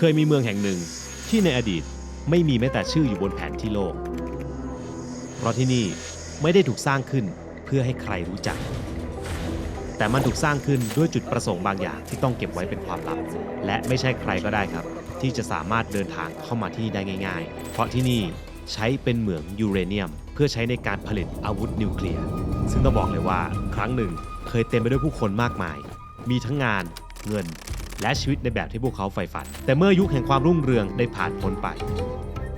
เคยมีเมืองแห่งหนึ่งที่ในอดีตไม่มีแม้แต่ชื่ออยู่บนแผนที่โลก เพราะที่นี่ไม่ได้ถูกสร้างขึ้นเพื่อให้ใครรู้จัก แต่มันถูกสร้างขึ้นด้วยจุดประสงค์บางอย่างที่ต้องเก็บไว้เป็นความลับ และไม่ใช่ใครก็ได้ครับ ที่จะสามารถเดินทางเข้ามาที่นี่ได้ง่าย ๆ เพราะที่นี่ใช้เป็นเหมืองยูเรเนียม เพื่อใช้ในการผลิตอาวุธนิวเคลียร์ ซึ่งต้องบอกเลยว่า ครั้งหนึ่งเคยเต็มไปด้วยผู้คนมากมาย มีทั้งงาน เงิน และชีวิตในแบบที่พวกเขาใฝ่ฝัน แต่เมื่อยุคแห่งความรุ่งเรืองได้ผ่านพ้นไป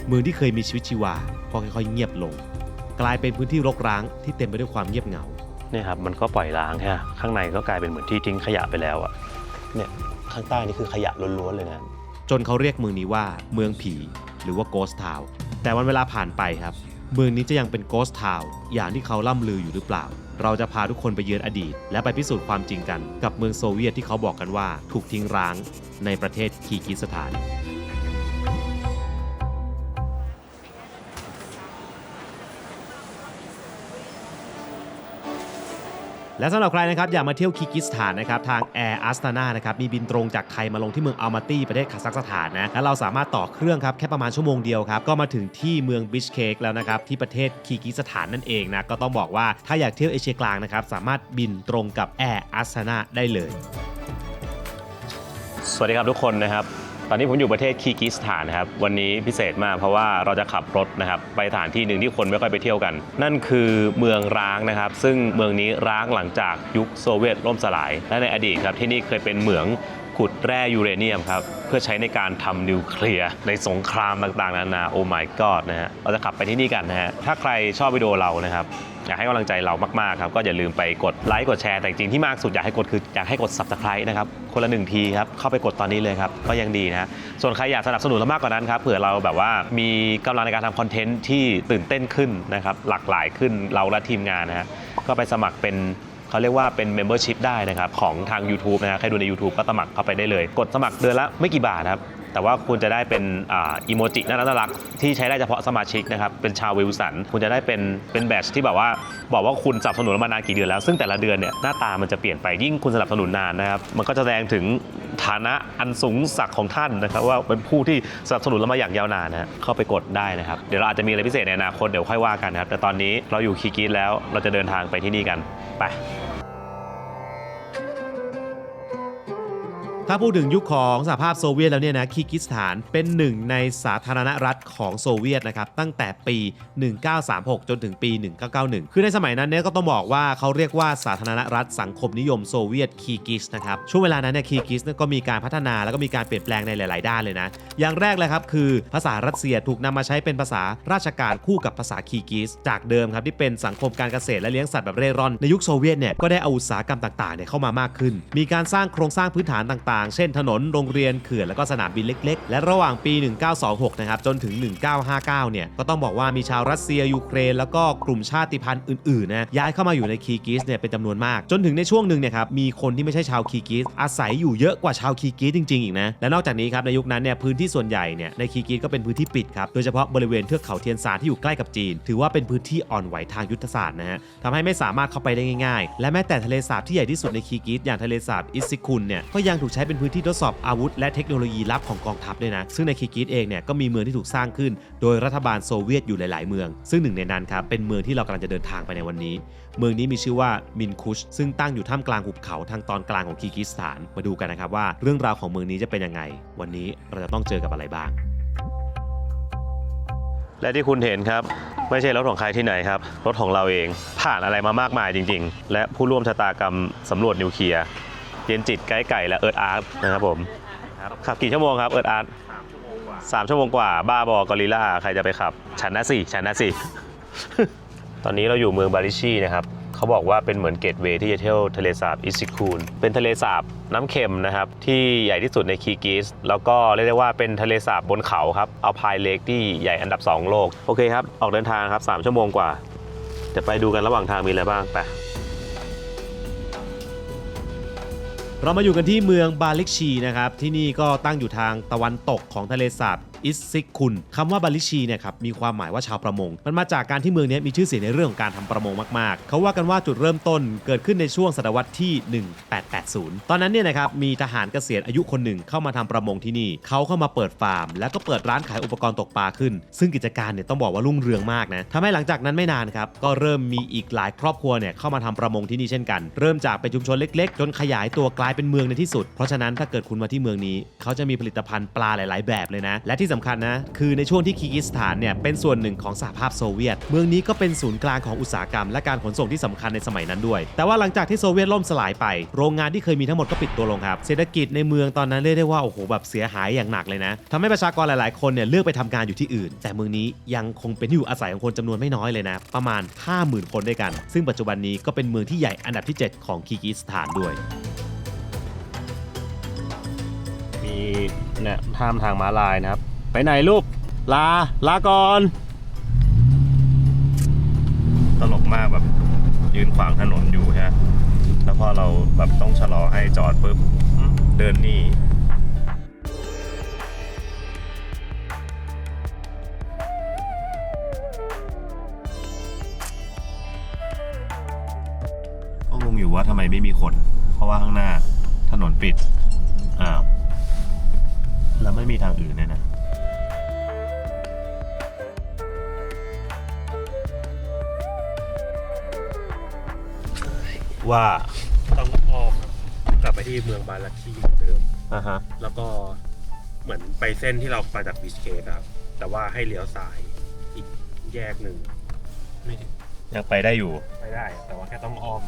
เมืองที่เคยมีชีวิตชีวาก็ค่อยๆเงียบลง กลายเป็นพื้นที่รกร้างที่เต็มไปด้วยความเงียบเหงา เนี่ยครับมันก็ปล่อยร้างใช่ไหมข้างในก็กลายเป็นเหมือนที่ทิ้งขยะไปแล้วอะเนี่ยข้างใต้นี่คือขยะล้วนๆเลยนะจนเขาเรียกเมืองนี้ว่าเมืองผี หรือว่าโกสทาวแต่วันเวลาผ่านไปครับ เมืองนี้จะยังเป็นโกสทาวอย่างที่เขาล่ำลืออยู่หรือเปล่า เราจะพาทุกคนไปเยือนอดีต และไปพิสูจน์ความจริงกัน กับเมืองโซเวียตที่เขาบอกกันว่า ถูกทิ้งร้างในประเทศคีร์กิสถาน และสำหรับใครนะครับอยากมาเที่ยวคีร์กิสถานนะครับทาง Air Astana นานะครับมีบินตรงจากไทยมาลงที่เมืองอัลมาตีประเทศคาซัคสถานนะและเราสามารถต่อเครื่องครับแค่ประมาณชั่วโมงเดียวครับก็มาถึงที่เมืองบิชเคกแล้วนะครับที่ประเทศคีร์กิสถานนั่นเองนะก็ต้องบอกว่าถ้าอยากเที่ยวเอเชียกลางนะครับสามารถบินตรงกับ Air Astana ได้เลย สวัสดีครับทุกคนนะครับ ตอนนี้ผมอยู่ประเทศคีร์กิสถานนะครับ วันนี้พิเศษมากเพราะว่าเราจะขับรถนะครับไปสถานที่หนึ่งที่คนไม่ค่อยไปเที่ยวกัน นั่นคือเมืองร้างนะครับ ซึ่งเมืองนี้ร้างหลังจากยุคโซเวียตล่มสลาย และในอดีตครับที่นี่เคยเป็นเหมืองขุดแร่ยูเรเนียมครับ เพื่อใช้ในการทำนิวเคลียร์ในสงครามต่างๆนานาโอ้ my god นะฮะเราจะขับไปที่นี่กันนะฮะถ้าใครชอบวิดีโอเรานะครับ อยากให้กำลังใจเรามากๆครับก็อย่าลืมไปกดไลค์กดแชร์แต่จริงที่มากสุดอยากให้กดคืออยากให้กด subscribe นะครับคนละหนึ่งทีครับเข้าไปกดตอนนี้เลยครับก็ยังดีนะส่วนใครอยากสนับสนุนเรามากกว่านั้นครับเผื่อเราแบบว่ามีกำลังในการทำคอนเทนต์ที่ตื่นเต้นขึ้นนะครับหลากหลายขึ้นเราและทีมงานนะฮะก็ไปสมัครเป็นเขาเรียกว่าเป็น Membership ได้นะครับของทาง YouTube นะฮะใครดูใน YouTube ก็สมัครเข้าไปได้เลย กดสมัครเดือนละไม่กี่บาทครับ แต่ว่าคุณจะได้เป็นอีโมจิน่ารักๆที่ใช้ได้เฉพาะสมาชิกนะครับ เป็นชาววิลสัน คุณจะได้เป็นเป็นแบตที่แบบว่า บอกว่าคุณสนับสนุนมานานกี่เดือนแล้ว ซึ่งแต่ละเดือนเนี่ยหน้าตามันจะเปลี่ยนไปยิ่งคุณสนับสนุนนานนะครับ มันก็จะแสดงถึงฐานะอันสูงศักดิ์ของท่านนะครับ ว่าเป็นผู้ที่สนับสนุนเรามาอย่างยาวนานนะเข้าไปกดได้นะครับ เดี๋ยวเราอาจจะมีอะไรพิเศษในอนาคตเดี๋ยวค่อยว่ากันนะครับแต่ตอนนี้เราอยู่คีกิสแล้วเราจะเดินทางไปที่นี่กันไป ถ้าพูดถึงยุคของสหภาพโซเวียตแล้วเนี่ยนะคีกิสถานเป็นหนึ่งในสาธารณรัฐของโซเวียตนะครับตั้งแต่ปี 1936 จนถึงปี 1991 คือในสมัยนั้นเนี่ยก็ต้องบอกว่าเขาเรียกว่าสาธารณรัฐสังคมนิยมโซเวียตคีกิสนะครับช่วงเวลานั้นเนี่ยคีกิสก็มีการพัฒนาแล้วก็มีการเปลี่ยนแปลงในหลาย ๆ ด้านเลยนะ อย่างแรกเลยครับคือภาษารัสเซียถูกนำมาใช้เป็นภาษาราชการคู่กับภาษาคีกิส จากเดิมครับที่เป็นสังคมการเกษตรและเลี้ยงสัตว์แบบเร่ร่อนในยุคโซเวียตเนี่ยก็ได้เอาอุตสาหกรรมต่าง ๆ เนี่ยเข้ามามากขึ้น มีการสร้างโครงสร้างพื้นฐานต่างๆ เช่นถนนโรงเรียนเขื่อนแล้วก็สนามบินเล็กๆ และระหว่างปี 1926 นะครับ จนถึง 1959 เนี่ย ก็ต้องบอกว่ามีชาวรัสเซียยูเครน แล้วก็กลุ่มชาติพันธุ์อื่นๆนะย้ายเข้ามาอยู่ในคีกิสเนี่ยเป็นจำนวนมาก จนถึงในช่วงหนึ่งเนี่ยครับมีคนที่ไม่ใช่ชาวคีกิสอาศัยอยู่เยอะกว่าชาวคีกิสจริงๆอีกนะและนอกจากนี้ครับในยุคนั้นเนี่ยพื้นที่ส่วนใหญ่เนี่ยในคีกิสก็เป็นพื้นที่ปิดครับโดยเฉพาะบริเวณเทือกเขาเทียนซานที่อยู่ใกล้กับจีน ถือว่าเป็นพื้นที่อ่อนไหวทางยุทธศาสตร์นะฮะทำให้ไม่สามารถเข้าไปได้ง่าย ๆ และแม้แต่ทะเลสาบที่ใหญ่ที่สุดในคีกิสอย่างทะเลสาบอิสซิคุนเนี่ยก็ยังถูกใช้เป็นพื้นที่ทดสอบอาวุธ และเทคโนโลยีลับของกองทัพด้วยนะ ซึ่งในคีกิสเองเนี่ยก็มีเมืองที่ถูกสร้างขึ้น โดยรัฐบาลโซเวียตอยู่หลาย ๆ เมือง ซึ่งหนึ่งในนั้นครับเป็นเมืองที่เรากำลังจะเดินทางไปในวันนี้ เมืองนี้มีชื่อว่ามินคุช ซึ่งตั้งอยู่ท่ามกลางหุบเขาทางตอนกลางของคีกิสถาน มาดูกันนะครับว่าเรื่องราวของเมืองนี้จะเป็นยังไง วันนี้เราจะต้องเจอกับอะไรบ้าง และที่คุณเห็นครับ ไม่ใช่รถของใครที่ไหนครับ รถของเราเองผ่านอะไรมามากมายจริง ๆ และผู้ร่วมชะตากรรมสำรวจนิวเคลียร์ เย็นจิตไกด์ไก่และเอิร์ธอาร์ตนะครับผมขับกี่ชั่วโมงครับเอิร์ธอาร์ตสามชั่วโมงกว่า บ้าบอกอริลล่าใครจะไปขับ ฉันนะสิฉันนะสิ ตอนนี้เราอยู่เมืองบาริชีนะครับเขาบอกว่าเป็นเหมือนเกตเวย์ที่จะเที่ยวทะเลสาบอิซิคูนเป็นทะเลสาบน้ำเค็มนะครับ ที่ใหญ่ที่สุดในคีร์กิสแล้วก็เรียกได้ว่าเป็นทะเลสาบบนเขาครับเอาพายเลกที่ใหญ่อันดับ 2 โลก โอเคครับ ออกเดินทางครับ 3 ชั่วโมงกว่า จะไปดูกันระหว่างทางมีอะไรบ้างไป เรามาอยู่กันที่เมืองบาลิกชีนะครับ ที่นี่ก็ตั้งอยู่ทางตะวันตกของทะเลสาบอิสซิกคุณคำว่าบาลิชีเนี่ยครับมีความหมายว่าชาวประมง มันมาจากการที่เมืองนี้มีชื่อเสียงในเรื่องของการทำประมงมากๆ เขาว่ากันว่าจุดเริ่มต้นเกิดขึ้นในช่วงศตวรรษที่ 1880 ตอนนั้นเนี่ยนะครับมีทหารเกษียณอายุคนหนึ่งเข้ามาทำประมงที่นี่ เขาเข้ามาเปิดฟาร์ม แล้วก็เปิดร้านขายอุปกรณ์ตกปลาขึ้น ซึ่งกิจการเนี่ยต้องบอกว่ารุ่งเรืองมากนะทำให้หลังจากนั้นไม่นานครับก็เริ่มมีอีกหลายครอบครัวเนี่ยเข้ามาทำประมงที่นี่เช่นกัน เริ่มจากเป็นชุมชนเล็กๆ จนขยายตัวกลายเป็นเมืองในที่สุด เพราะฉะนั้นถ้าเกิดคุณมาที่เมืองนี้ เขาจะมีผลิตภัณฑ์ปลาหลาย ๆ แบบเลยนะ และที่สำคัญนะ คือในช่วงที่คีร์กิสถานเนี่ยเป็นส่วนหนึ่งของสหภาพโซเวียต เมืองนี้ก็เป็นศูนย์กลางของอุตสาหกรรมและการขนส่งที่สำคัญในสมัยนั้นด้วย แต่ว่าหลังจากที่โซเวียตล่มสลายไป โรงงานที่เคยมีทั้งหมดก็ปิดตัวลงครับ เศรษฐกิจในเมืองตอนนั้นเรียกได้ว่าโอ้โหแบบเสียหายอย่างหนักเลยนะทำให้ประชากรหลาย ๆ คนเนี่ยเลือกไปทำงานอยู่ที่อื่น แต่เมืองนี้ยังคงเป็นอยู่อาศัยของคนจำนวนไม่น้อยเลยนะ ประมาณ 50,000 คนด้วยกัน ซึ่งปัจจุบันนี้ก็เป็นเมืองที่ใหญ่อันดับที่ 7 ของคีร์กิสถานด้วยมีเนี่ยท่ามทางม้าลายนะครับ ไปไหนลูก ลา ลาก่อน ตลกมากแบบยืนขวางถนนอยู่ใช่ไหมแล้วพอเราแบบต้องชะลอให้จอดปุ๊บเดินหนีก็งงอยู่ว่าทำไมไม่มีคน เพราะว่าข้างหน้าถนนปิด อ้าว แล้วไม่มีทางอื่นเลยนะ ว่าต้องอ้อมกลับไปที่เมืองบาลักคีเหมือนเดิม อ่าฮะ แล้วก็เหมือนไปเส้นที่เรามาจากบิสเคสครับ แต่ว่าให้เลี้ยวซ้ายอีกแยกหนึ่งไม่ถึงยังไปได้อยู่ ไปได้ แต่ว่าแค่ต้องอ้อม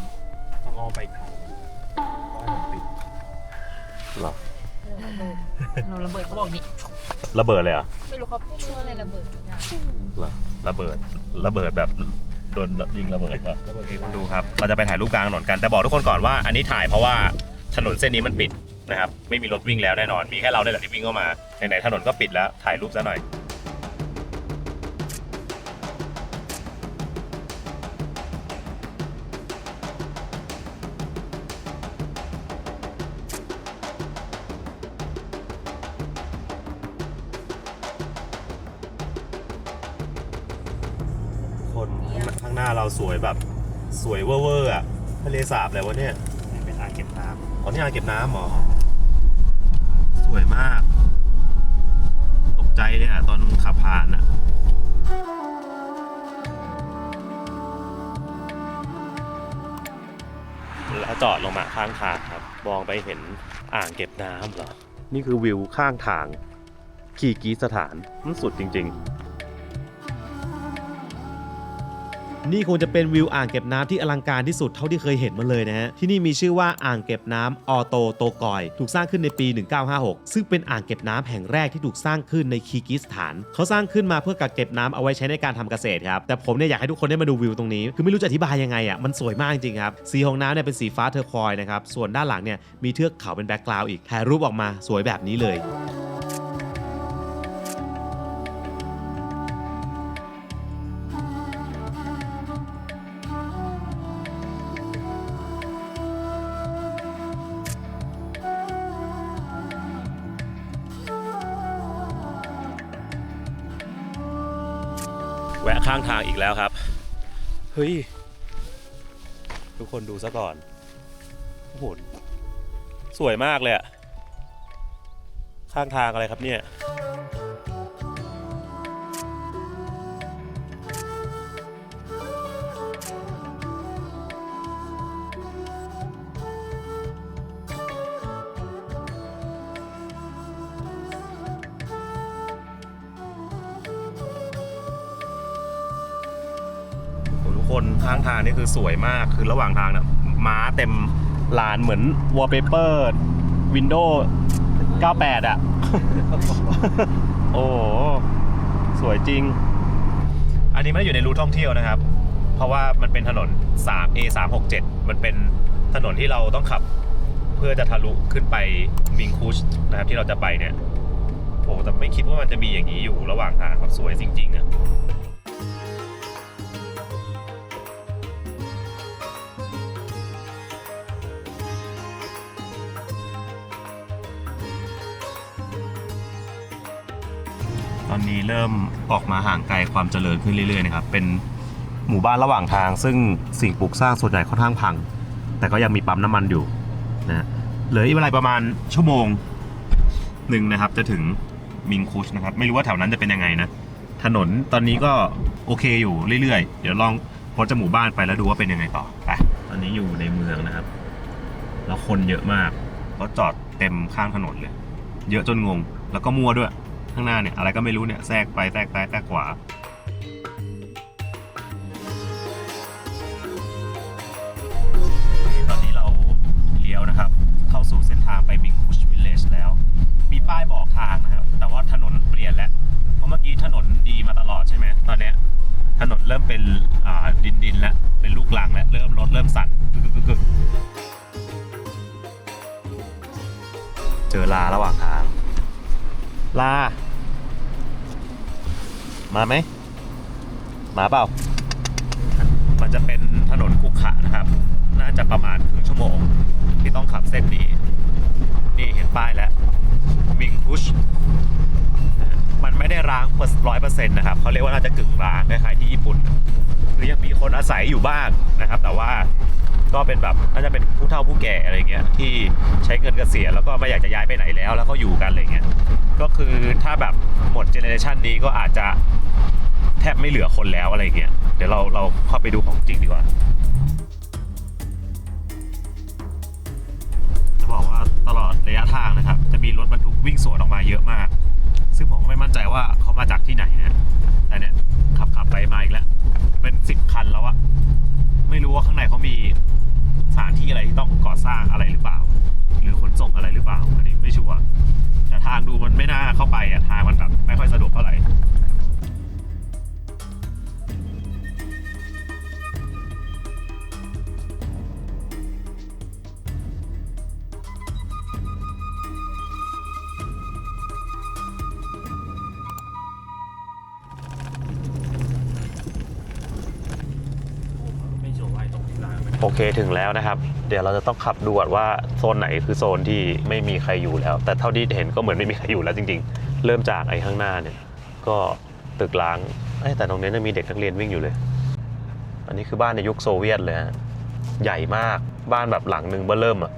ต้องอ้อมไปอีกทางหนึ่งเพราะว่ามันปิดหรอ เราระเบิดเขาบอกนี่ระเบิดเลยเหรอะไม่รู้เขาพูดว่าอะไรระเบิดทุกอย่างหรอระเบิด ระเบิดแบบ โดนยิงระเบิดป่ะโอเคคุณดูครับ เราจะไปถ่ายรูปกลางถนนกัน แต่บอกทุกคนก่อนว่าอันนี้ถ่ายเพราะว่าถนนเส้นนี้มันปิดนะครับ ไม่มีรถวิ่งแล้วแน่นอน มีแค่เราได้แหละที่วิ่งเข้ามาไหนๆถนนก็ปิดแล้ว ถ่ายรูปซะหน่อย แบบสวยเวอร์ๆอะทะเลสาบเลยวะเนี่ยนี่เป็นอ่างเก็บน้อ๋อนี่อ่างเก็บน้ำเหรอสวยมาก ตกใจเลยอะตอนขับผ่านอะแล้วจอดลงมาข้างทางครับ มองไปเห็นอ่างเก็บน้ำเหรอ นี่คือวิวข้างทางคีกีสถานมันสุดจริง ๆ นี่คงจะเป็นวิวอ่างเก็บน้ำที่อลังการที่สุดเท่าที่เคยเห็นมาเลยนะฮะ ที่นี่มีชื่อว่าอ่างเก็บน้ำออโตโตกอย ถูกสร้างขึ้นในปี 1956 ซึ่งเป็นอ่างเก็บน้ำแห่งแรกที่ถูกสร้างขึ้นในคีกิสถาน เขาสร้างขึ้นมาเพื่อกักเก็บน้ำเอาไว้ใช้ในการทำเกษตรครับ แต่ผมเนี่ยอยากให้ทุกคนได้มาดูวิวตรงนี้ คือไม่รู้จะอธิบายยังไงอะ มันสวยมากจริงครับ สีของน้ำเนี่ยเป็นสีฟ้าเทอร์ควอยส์นะครับ ส่วนด้านหลังเนี่ยมีเทือกเขาเป็นแบ็กกราวด์อีก ถ่ายรูปออกมาสวยแบบนี้เลย ข้างทางอีกแล้วครับ เฮ้ย ทุกคนดูซะก่อน โอ้โห สวยมากเลยอะข้างทางอะไรครับเนี่ยางทางนี่คือสวยมากคือระหว่างทางเนี่ยม้าเต็มลานเหมือนวอลเปเปอร์วินโดว์98 อะ โอ้สวยจริง อันนี้ไม่ได้อยู่ในรูท่องเที่ยวนะครับ เพราะว่ามันเป็นถนน 3 A 3 6 7มันเป็นถนนที่เราต้องขับ เพื่อจะทะลุขึ้นไปมิงคุชนะครับที่เราจะไปเนี่ยโอ้แต่ไม่คิดว่ามันจะมีอย่างนี้อยู่ระหว่างทางครับสวยจริงๆอะ เริ่มออกมาห่างไกลความเจริญขึ้นเรื่อยๆนะครับเป็นหมู่บ้านระหว่างทาง ซึ่งสิ่งปลูกสร้างส่วนใหญ่ค่อนข้างพัง แต่ก็ยังมีปั๊มน้ำมันอยู่นะเหลืออีกเวลาประมาณชั่วโมงหนึ่งนะครับ จะถึงมิงคุชนะครับ ไม่รู้ว่าแถวนั้นจะเป็นยังไงนะ ถนนตอนนี้ก็โอเคอยู่เรื่อยๆ เดี๋ยวลองพ้นจากหมู่บ้านไปแล้วดูว่าเป็นยังไงต่อไปตอนนี้อยู่ในเมืองนะครับ แล้วคนเยอะมากรถจอดเต็มข้างถนนเลย เยอะจนงง แล้วก็มั่วด้วย ข้างหน้าเนี่ยอะไรก็ไม่รู้เนี่ยแทรกไปแทรกซ้ายแทรกขวาตอนนี้เราเลี้ยวนะครับ เข้าสู่เส้นทางไปมิงคุชวิลเลจแล้ว มีป้ายบอกทางนะครับ แต่ว่าถนนเปลี่ยนแล้วเพราะเมื่อกี้ถนนดีมาตลอดใช่ไหมตอนเนี้ยถนนเริ่มเป็นดินดินแล้ว เป็นลูกลังแล้ว เริ่มรถเริ่มสั่นกึกกึกกึกเจอลาระหว่างทาง ลา มาไหม มาเปล่า มันจะเป็นถนนขรุขะนะครับ น่าจะประมาณครึ่งชั่วโมง ที่ต้องขับเส้นนี้ นี่เห็นป้ายแล้วมิงคุชมันไม่ได้ร้างร้อยเปอร์เซ็นต์นะครับ เขาเรียกว่าน่าจะกึ่งร้างคล้ายๆที่ญี่ปุ่นคือยังมีคนอาศัยอยู่บ้างนะครับ แต่ว่าก็เป็นแบบน่าจะเป็นผู้เฒ่าผู้แก่อะไรเงี้ยที่ใช้เงินเกษียณแล้วก็ไม่อยากจะย้ายไปไหน แล้วแล้วก็อยู่กันอะไรเงี้ยก็คือถ้าแบบหมดเจเนอเรชันนี้ก็อาจจะแทบไม่เหลือคนแล้วอะไรเงี้ยเดี๋ยวเราเราเข้าไปดูของจริงดีกว่าจะบอกว่าตลอดระยะทางนะครับ จะมีรถบรรทุกวิ่งสวนออกมาเยอะมาก ซึ่งผมก็ไม่มั่นใจว่าเขามาจากที่ไหนนะแต่เนี่ยขับขับไปมาอีกแล้ว เป็นสิบคันแล้วอะไม่รู้ว่าข้างในเขามี สถานที่อะไรที่ต้องก่อสร้างอะไรหรือเปล่า หรือขนส่งอะไรหรือเปล่าอันนี้ไม่ชัวร์แต่ทางดูมันไม่น่าเข้าไปอะทางมันแบบไม่ค่อยสะดวกเท่าไหร่ โอเคถึงแล้วนะครับ เดี๋ยวเราจะต้องขับดูก่อนว่าโซนไหนคือโซนที่ไม่มีใครอยู่แล้ว แต่เท่าที่เห็นก็เหมือนไม่มีใครอยู่แล้วจริง ๆ เริ่มจากไอ้ข้างหน้าเนี่ย ก็ตึกล้างแต่ตรงนี้มีเด็กนักเรียนวิ่งอยู่เลย อันนี้คือบ้านในยุคโซเวียตเลยฮะใหญ่มากบ้านแบบหลังหนึ่งเบ้อเริ่มอะ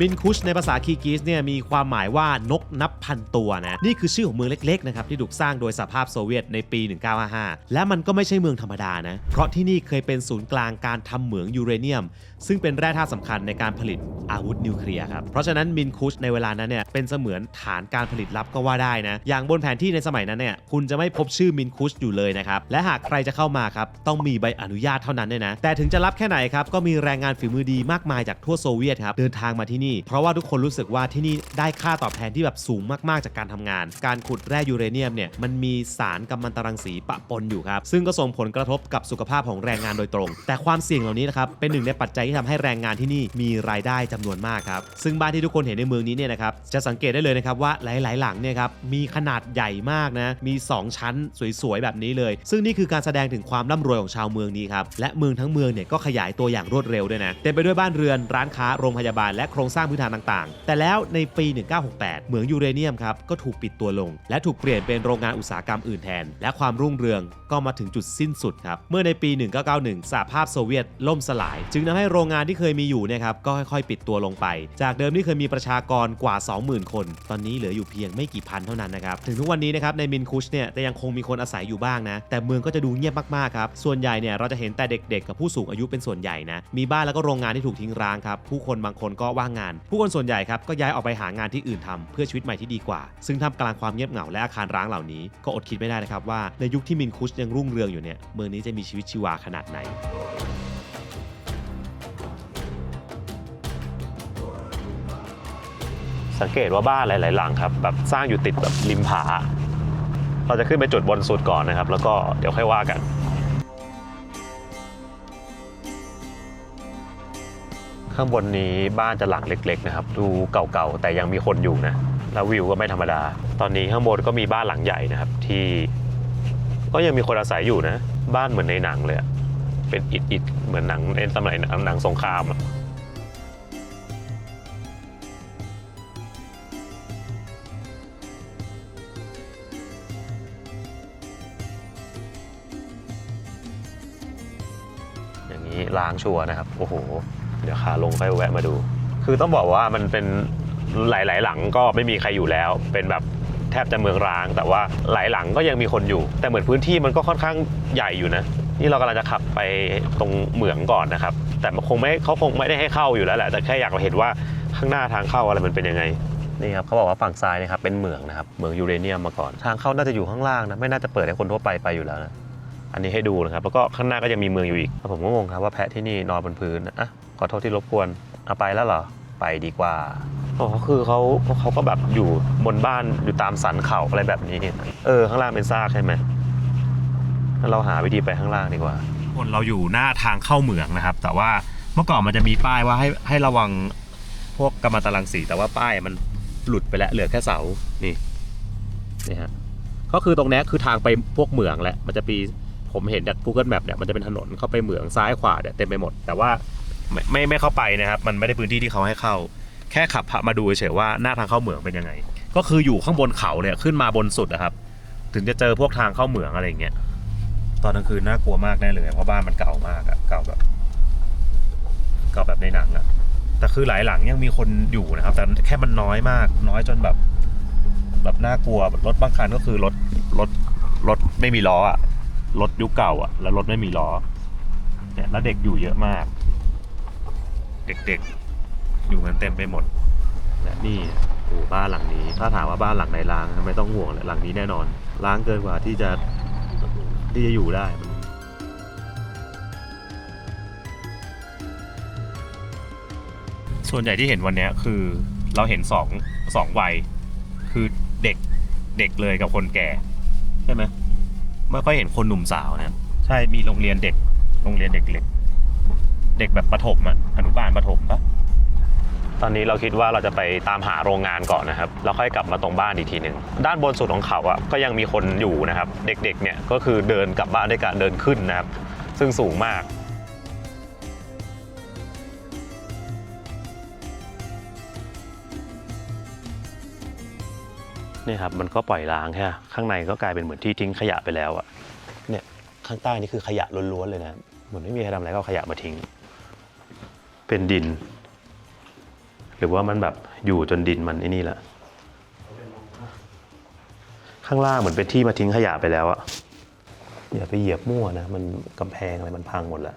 มินคุชในภาษาคีกิสเนี่ยมีความหมายว่านกนับพันตัวนะนี่คือชื่อของเมืองเล็กๆนะครับที่ถูกสร้างโดยสหภาพโซเวียตในปี 1955 และมันก็ไม่ใช่เมืองธรรมดานะ เพราะที่นี่เคยเป็นศูนย์กลางการทำเหมืองยูเรเนียม ซึ่งเป็นแร่ธาตุสำคัญในการผลิตอาวุธนิวเคลียร์ครับเพราะฉะนั้นมินคุชในเวลานั้นเนี่ยเป็นเสมือนฐานการผลิตลับก็ว่าได้นะอย่างบนแผนที่ในสมัยนั้นเนี่ยคุณจะไม่พบชื่อมินคุชอยู่เลยนะครับและหากใครจะเข้ามาครับต้องมีใบอนุญาตเท่านั้นเนี่ยนะแต่ถึงจะรับแค่ไหนครับก็มีแรงงานฝีมือดีมากมายจากทั่วโซเวียตครับเดินทางมาที่นี่ เพราะว่าทุกคนรู้สึกว่าที่นี่ได้ค่าตอบแทนที่แบบสูงมากๆจากการทำงาน การขุดแร่ยูเรเนียมเนี่ยมันมีสารกัมมันตรังสีปะปนอยู่ครับ ซึ่งก็ส่งผลกระทบกับสุขภาพของแรงงานโดยตรง แต่ความเสี่ยงเหล่านี้นะครับเป็นหนึ่งในปัจจัยที่ทำให้แรงงานที่นี่มีรายได้จำนวนมากครับซึ่งบ้านที่ทุกคนเห็นในเมืองนี้เนี่ยนะครับจะสังเกตได้เลยนะครับว่าหลาย ๆ หลังเนี่ยครับมีขนาดใหญ่มากนะมี 2 ชั้นสวย ๆ แบบนี้เลย ซึ่งนี่คือการแสดงถึงความร่ำรวยของชาวเมืองนี้ครับและเมืองทั้งเมืองเนี่ยก็ขยายตัวอย่างรวดเร็วด้วยนะเต็มไปด้วยบ้านเรือนร้านค้าโรงพยาบาลและโครงสร้างพื้นฐานต่างๆ แต่แล้วในปี 1968 เหมืองยูเรเนียมครับก็ถูกปิดตัวลง และถูกเปลี่ยนเป็นโรงงานอุตสาหกรรมอื่นแทน และความรุ่งเรืองก็มาถึงจุดสิ้นสุดครับ เมื่อในปี 1991 สหภาพโซเวียตล่มสลาย จึงทำให้โรงงานที่เคยมีอยู่เนี่ยครับก็ค่อยๆ ปิดตัวลงไป จากเดิมที่เคยมีประชากรกว่า 20,000 คน ตอนนี้เหลืออยู่เพียงไม่กี่พันเท่านั้นนะครับ ถึงทุกวันนี้นะครับในมินคุชเนี่ยแต่ยังคงมีคนอาศัยอยู่บ้างนะ แต่เมืองก็จะดูเงียบมากๆครับ ส่วนใหญ่เนี่ยเราจะเห็นแต่เด็กๆ กับผู้สูงอายุเป็นส่วนใหญ่นะ มีบ้านแล้วก็โรงงานที่ถูกทิ้งร้างครับ ผู้คนบางคนก็ว่างงานผู้คนส่วนใหญ่ครับก็ย้ายออกไปหางานที่อื่นทำเพื่อชีวิตใหม่ที่ดีกว่า ซึ่งท่ามกลางความเงียบเหงาและอาคารร้างเหล่านี้ ก็อดคิดไม่ได้นะครับว่าในยุคที่มินคุชยังรุ่งเรืองอยู่เนี่ยเมืองนี้จะมีชีวิตชีวาขนาดไหนสังเกตว่าบ้านหลาย ๆ หลังครับแบบสร้างอยู่ติดแบบริมผา เราจะขึ้นไปจุดบนสุดก่อนนะครับ แล้วก็เดี๋ยวค่อยว่ากัน ข้างบนนี้บ้านจะหลังเล็ก ๆ นะครับ ดูเก่าๆแต่ยังมีคนอยู่นะแล้ววิวก็ไม่ธรรมดา ตอนนี้ข้างบนก็มีบ้านหลังใหญ่นะครับ ที่ ก็ยังมีคนอาศัยอยู่นะ บ้านเหมือนในหนังเลยเป็นอิดๆเหมือนหนังในสมัยหนังสงครามอย่างนี้ล้างชัวนะครับ โอ้โห เดี๋ยวขาลงค่อยแวะมาดู คือต้องบอกว่ามันเป็นหลาย ๆ หลังก็ไม่มีใครอยู่แล้ว เป็นแบบแทบจะเมืองร้าง แต่ว่าหลายหลังก็ยังมีคนอยู่ แต่เหมือนพื้นที่มันก็ค่อนข้างใหญ่อยู่นะ นี่เรากำลังจะขับไปตรงเหมืองก่อนนะครับ แต่คงไม่เขาคงไม่ได้ให้เข้าอยู่แล้วแหละ แต่แค่อยากเห็นว่าข้างหน้าทางเข้าอะไรมันเป็นยังไงนี่ครับเขาบอกว่าฝั่งซ้ายนะครับเป็นเหมืองนะครับเหมืองยูเรเนียมมาก่อน ทางเข้าน่าจะอยู่ข้างล่างนะไม่น่าจะเปิดให้คนทั่วไปไปอยู่แล้วนะ อันนี้ให้ดูนะครับแล้วก็ข้างหน้าก็ยังมีเมืองอยู่อีกผมก็งงครับว่าแพะที่นี่นอนบนพื้นนะอะขอโทษที่รบกวนเอาไปแล้วเหรอไปดีกว่าอ๋อคือเขาเขาก็แบบอยู่บนบ้านอยู่ตามสันเขาอะไรแบบนี้เออข้างล่างเป็นซากใช่ไหมงั้นเราหาวิธีไปข้างล่างดีกว่า คนเราอยู่หน้าทางเข้าเหมืองนะครับ แต่ว่าเมื่อก่อนมันจะมีป้ายว่าให้ให้ระวังพวกกัมมันตรังสี แต่ว่าป้ายมันหลุดไปแล้วเหลือแค่เสานี่นี่ฮะก็คือตรงนี้คือทางไปพวกเหมืองแหละมันจะมี ผมเห็นจาก Google Map เนี่ยมันจะเป็นถนนเข้าไปเหมืองซ้ายขวาเนี่ยเต็มไปหมด แต่ว่าไม่ไม่ไม่เข้าไปนะครับ มันไม่ได้พื้นที่ที่เขาให้เข้า แค่ขับผ่านมาดูเฉยๆว่าหน้าทางเข้าเหมืองเป็นยังไง ก็คืออยู่ข้างบนเขาเนี่ยขึ้นมาบนสุดนะครับ ถึงจะเจอพวกทางเข้าเหมืองอะไรอย่างเงี้ยตอนกลางคืนน่ากลัวมากแน่เลยเพราะบ้านมันเก่ามากอะเก่าแบบเก่าแบบในหนังอะแต่คือหลายหลังยังมีคนอยู่นะครับ แต่แค่มันน้อยมาก น้อยจนแบบ แบบน่ากลัวรถบางคันก็คือรถรถรถไม่มีล้ออะ รถยุคเก่าอะแล้วรถไม่มีล้อเนี่ยแล้วเด็กอยู่เยอะมาก เด็กๆ อยู่กันเต็มไปหมด และนี่โอ้บ้านหลังนี้ ถ้าถามว่าบ้านหลังไหนล้างไม่ต้องห่วงเลยหลังนี้แน่นอนล้างเกินกว่าที่จะที่จะอยู่ได้ส่วนใหญ่ที่เห็นวันนี้คือเราเห็นสองสองวัย คือเด็กเด็กเลยกับคนแก่ ใช่ไหม ไม่ค่อยเห็นคนหนุ่มสาวนะใช่มีโรงเรียนเด็ก โรงเรียนเด็กเล็ก เด็กแบบประถมอะอนุบาลประถมปะตอนนี้เราคิดว่าเราจะไปตามหาโรงงานก่อนนะครับแล้วค่อยกลับมาตรงบ้านอีกทีหนึ่งด้านบนสุดของเขาอะก็ยังมีคนอยู่นะครับ เด็กๆเนี่ยก็คือเดินกลับบ้านด้วยการเดินขึ้นนะครับ ซึ่งสูงมาก นี่ครับมันก็ปล่อยล้างแค่ข้างในก็กลายเป็นเหมือนที่ทิ้งขยะไปแล้วอะเนี่ยข้างใต้นี่คือขยะล้วนๆเลยนะเหมือนไม่มีใครทำอะไรก็เอาขยะมาทิ้ง เป็นดิน หรือว่ามันแบบอยู่จนดินมันไอ้นี่แหละข้างล่างเหมือนเป็นที่มาทิ้งขยะไปแล้วอะอย่าไปเหยียบมั่วนะมันกำแพงอะไรมันพังหมดแล้ว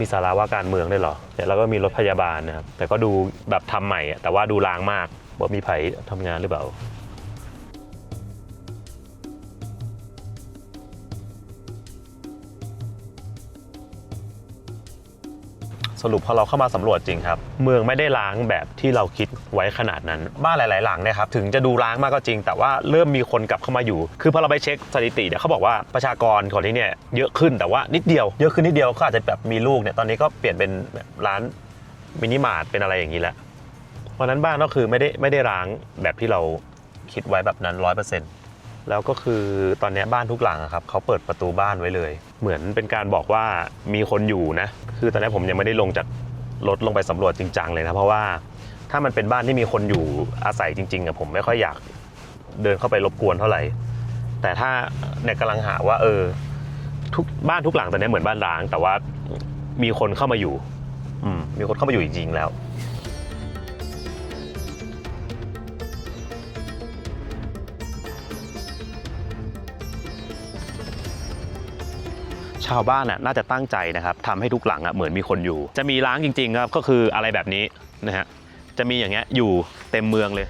มีสาราว่าการเมืองได้เหรอเดี๋ยวเราก็มีรถพยาบาลนะครับแต่ก็ดูแบบทำใหม่อะแต่ว่าดูลางมากว่ามีไผทำงานหรือเปล่า รุปพอเราเข้ามาสำรวจจริงครับ เมืองไม่ได้ล้างแบบที่เราคิดไว้ขนาดนั้น บ้านหลาย ๆ หลังเนี่ยครับถึงจะดูล้างมากก็จริง แต่ว่าเริ่มมีคนกลับเข้ามาอยู่ คือพอเราไปเช็คสถิติเนี่ยเขาบอกว่าประชากรของที่เนี่ยเยอะขึ้นแต่ว่านิดเดียวเยอะขึ้นนิดเดียวก็อาจจะแบบมีลูกเนี่ยตอนนี้ก็เปลี่ยนเป็นแบบร้านมินิมาร์ทเป็นอะไรอย่างนี้แล้วเพราะนั้นบ้านก็คือไม่ได้ไม่ได้ร้างแบบที่เราคิดไว้แบบนั้นร้อยเปอร์เซ็นต์แล้วก็คือตอนนี้บ้านทุกหลังครับเขาเปิดประตูบ้านไว้เลย เหมือนเป็นการบอกว่ามีคนอยู่นะ คือตอนนี้ผมยังไม่ได้ลงจากรถลงไปสำรวจจริงจังเลยนะ เพราะว่าถ้ามันเป็นบ้านที่มีคนอยู่อาศัยจริงๆอะผมไม่ค่อยอยากเดินเข้าไปรบกวนเท่าไหร่ แต่ถ้าเนี่ยกำลังหาว่า เออ ทุกบ้านทุกหลังตอนนี้เหมือนบ้านร้าง แต่ว่ามีคนเข้ามาอยู่ อืมมีคนเข้ามาอยู่จริงๆแล้ว ชาวบ้านน่ะน่าจะตั้งใจนะครับทำให้ทุกหลังอะเหมือนมีคนอยู่ จะมีร้างจริงๆครับก็คืออะไรแบบนี้นะฮะจะมีอย่างเงี้ยอยู่เต็มเมืองเลย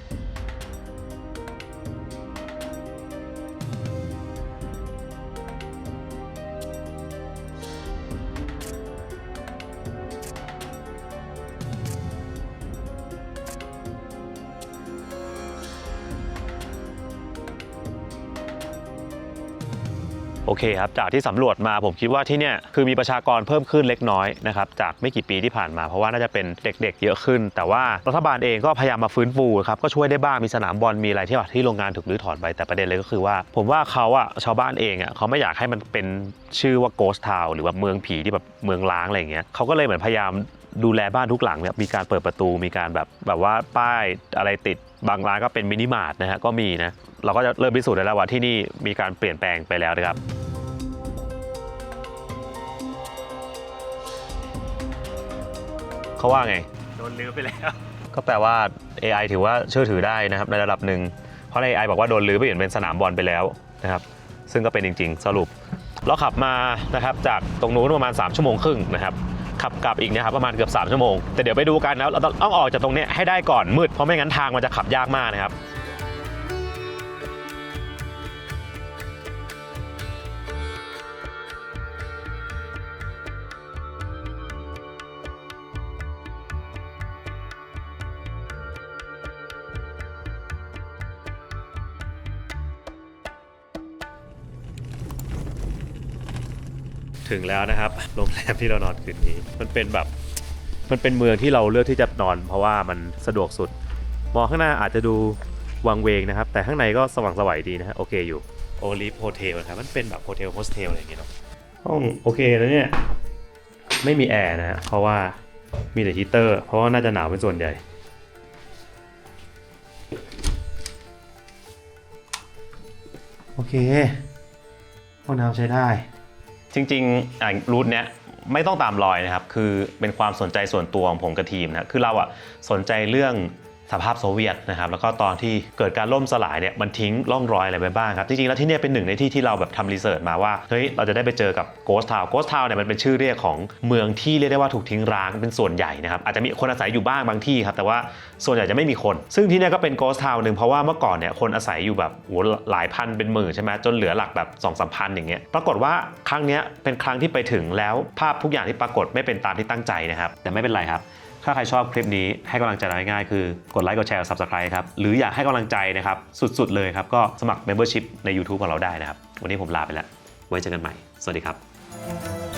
เคครับจากที่สำรวจมาผมคิดว่าที่เนี่ยคือมีประชากรเพิ่มขึ้นเล็กน้อยนะครับจากไม่กี่ปีที่ผ่านมาเพราะว่าน่าจะเป็นเด็กๆ เยอะขึ้น แต่ว่ารัฐบาลเองก็พยายามมาฟื้นฟูครับก็ช่วยได้บ้างมีสนามบอลมีอะไรที่แบบที่โรงงานถูกรื้อถอนไปแต่ประเด็นเลยก็คือว่า ผมว่าเขาอะชาวบ้านเองอะเขาไม่อยากให้มันเป็นชื่อว่า ghost town หรือแบบเมืองผีที่แบบเมืองล้างอะไรอย่างเงี้ยเขาก็เลยเหมือนพยายามดูแลบ้านทุกหลังเนี่ยมีการเปิดประตูมีการแบบแบบว่าป้ายอะไรติด บางร้านก็เป็นมินิมาร์ทนะฮะก็มีนะเราก็จะเริ่มพิสูจน์ได้แล้วว่าที่นี่มีการเปลี่ยนแปลงไปแล้วนะครับเขาว่าไง โดนลืมไปแล้ว ก็แปลว่า AI ถือว่าเชื่อถือได้นะครับในระดับหนึ่ง เพราะใน AI บอกว่าโดนลื้อไปเปลี่ยนเป็นสนามบอลไปแล้วนะครับ ซึ่งก็เป็นจริง ๆ สรุป เราขับมานะครับจากตรงนู้นประมาณ 3 ชั่วโมงครึ่งนะครับ ขับกลับอีกนะครับประมาณเกือบ3ชั่วโมงแต่เดี๋ยวไปดูกันนะเราต้องออกจากตรงนี้ให้ได้ก่อนมืดเพราะไม่งั้นทางมันจะขับยากมากนะครับ ถึงแล้วนะครับโรงแรมที่เรานอนคืนนี้ มันเป็นแบบมันเป็นเมืองที่เราเลือกที่จะนอน เพราะว่ามันสะดวกสุด มองข้างหน้าอาจจะดูวังเวงนะครับ แต่ข้างในก็สว่างไสวัยดีนะฮะโอเคอยู่โอลิฟโฮเทลนะครับมันเป็นแบบโฮเทลโฮสเทลอะไรอย่างเงี้ยเนาะห้องโอเคแล้วเนี่ยไม่มีแอร์นะฮะเพราะว่ามีแต่ฮีตเตอร์ เพราะว่าน่าจะหนาวเป็นส่วนใหญ่โอเค ห้องน้ำใช้ได้ จริงๆอ่ารูทเนี้ยไม่ต้องตามรอยนะครับ คือเป็นความสนใจส่วนตัวของผมกับทีมนะคือเราอะสนใจเรื่อง สหภาพโซเวียตนะครับแล้วก็ตอนที่เกิดการล่มสลายเนี่ยมันทิ้งร่องรอยอะไรไปบ้างครับ จริงๆ แล้วที่นี่เป็นหนึ่งในที่ที่เราแบบทำรีเสิร์ชมาว่าเฮ้ยเราจะได้ไปเจอกับโกสทาวโกสทาวเนี่ยมันเป็นชื่อเรียกของเมืองที่เรียกได้ว่าถูกทิ้งร้างเป็นส่วนใหญ่นะครับอาจจะมีคนอาศัยอยู่บ้างบางที่ครับแต่ว่าส่วนใหญ่จะไม่มีคน ซึ่งที่นี่ก็เป็นโกสทาวหนึ่งเพราะว่าเมื่อก่อนเนี่ยคนอาศัยอยู่แบบโหหลายพันเป็นหมื่นใช่ไหมจนเหลือหลักแบบ2องสามพันอย่างเงี้ยปรากฏว่าครั้งเนี้ยเป็นครั้งที่ไปถึงแล้วภาพทุกอย่างที่ปรากฏไม่เป็นตามที่ตั้งใจนะครับแต่ไม่เป็นไรครับ ถ้าใครชอบคลิปนี้ให้กำลังใจเราง่ายๆคือกดไลค์กดแชร์ subscribe ครับ หรืออยากให้กำลังใจนะครับ สุดๆเลยครับ ก็สมัคร membership ใน YouTube ของเราได้นะครับ วันนี้ผมลาไปแล้ว ไว้เจอกันใหม่ สวัสดีครับ